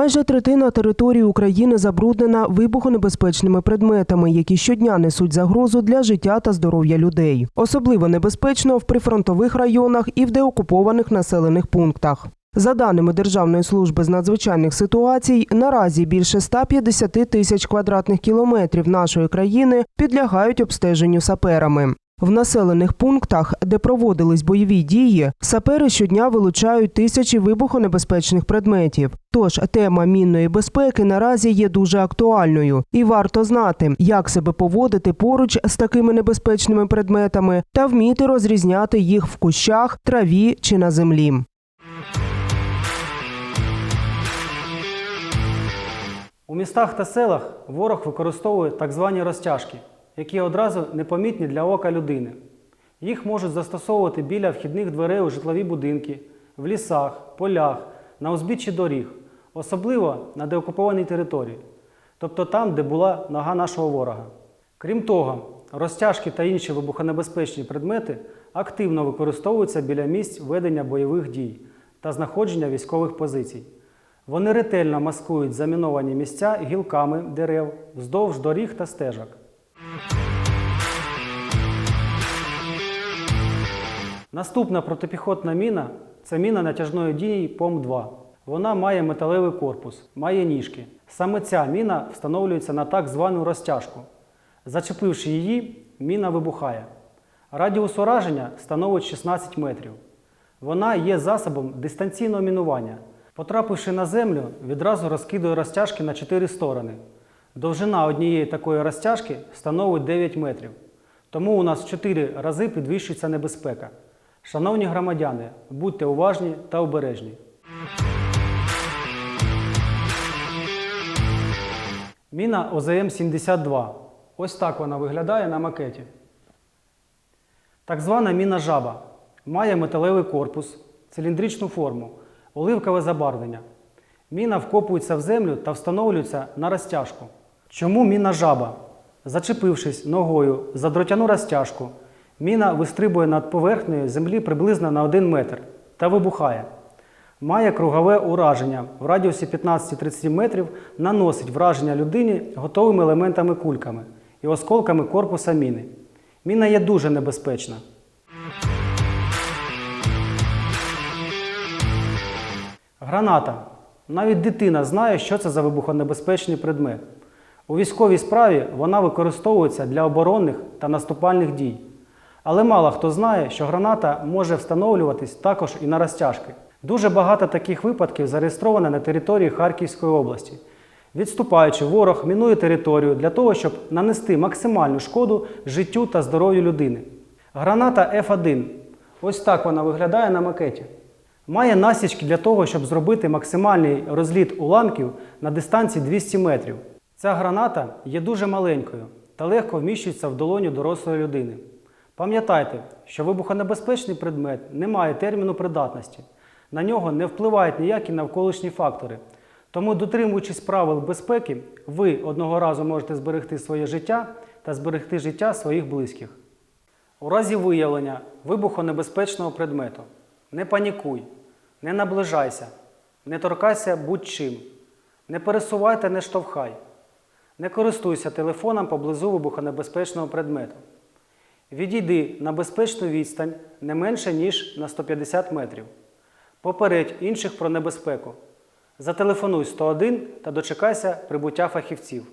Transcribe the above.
Майже третина території України забруднена вибухонебезпечними предметами, які щодня несуть загрозу для життя та здоров'я людей. Особливо небезпечно в прифронтових районах і в деокупованих населених пунктах. За даними Державної служби з надзвичайних ситуацій, наразі більше 150 тисяч квадратних кілометрів нашої країни підлягають обстеженню саперами. В населених пунктах, де проводились бойові дії, сапери щодня вилучають тисячі вибухонебезпечних предметів. Тож тема мінної безпеки наразі є дуже актуальною, і варто знати, як себе поводити поруч з такими небезпечними предметами та вміти розрізняти їх в кущах, траві чи на землі. У містах та селах ворог використовує так звані розтяжки, які одразу непомітні для ока людини. Їх можуть застосовувати біля вхідних дверей у житлові будинки, в лісах, полях, на узбіччі доріг, особливо на деокупованій території, тобто там, де була нога нашого ворога. Крім того, розтяжки та інші вибухонебезпечні предмети активно використовуються біля місць ведення бойових дій та знаходження військових позицій. Вони ретельно маскують заміновані місця гілками дерев вздовж доріг та стежок. Наступна протипіхотна міна це міна натяжної дії ПОМ-2. Вона має металевий корпус, має ніжки. Саме ця міна встановлюється на так звану розтяжку. Зачепивши її, міна вибухає. Радіус ураження становить 16 метрів. Вона є засобом дистанційного мінування. Потрапивши на землю, відразу розкидує розтяжки на 4 сторони. Довжина однієї такої розтяжки становить 9 метрів. Тому у нас в 4 рази підвищується небезпека. Шановні громадяни, будьте уважні та обережні. Міна ОЗМ-72. Ось так вона виглядає на макеті. Так звана міна жаба має металевий корпус, циліндричну форму, оливкове забарвлення. Міна вкопується в землю та встановлюється на розтяжку. Чому міна жаба? Зачепившись ногою за дротяну розтяжку, міна вистрибує над поверхнею землі приблизно на 1 метр та вибухає. Має кругове ураження в радіусі 15-30 метрів, наносить враження людині готовими елементами кульками і осколками корпуса міни. Міна є дуже небезпечна. Граната. Навіть дитина знає, що це за вибухонебезпечний предмет. У військовій справі вона використовується для оборонних та наступальних дій. Але мало хто знає, що граната може встановлюватись також і на розтяжки. Дуже багато таких випадків зареєстровано на території Харківської області. Відступаючи, ворог мінує територію для того, щоб нанести максимальну шкоду життю та здоров'ю людини. Граната F1. Ось так вона виглядає на макеті. Має насічки для того, щоб зробити максимальний розліт уламків на дистанції 200 метрів. Ця граната є дуже маленькою та легко вміщується в долоню дорослої людини. Пам'ятайте, що вибухонебезпечний предмет не має терміну придатності. На нього не впливають ніякі навколишні фактори. Тому, дотримуючись правил безпеки, ви одного разу можете зберегти своє життя та зберегти життя своїх близьких. У разі виявлення вибухонебезпечного предмету не панікуй, не наближайся, не торкайся будь-чим, не пересувай не штовхай, не користуйся телефоном поблизу вибухонебезпечного предмету. Відійди на безпечну відстань не менше, ніж на 150 метрів. Попередь інших про небезпеку. Зателефонуй 101 та дочекайся прибуття фахівців.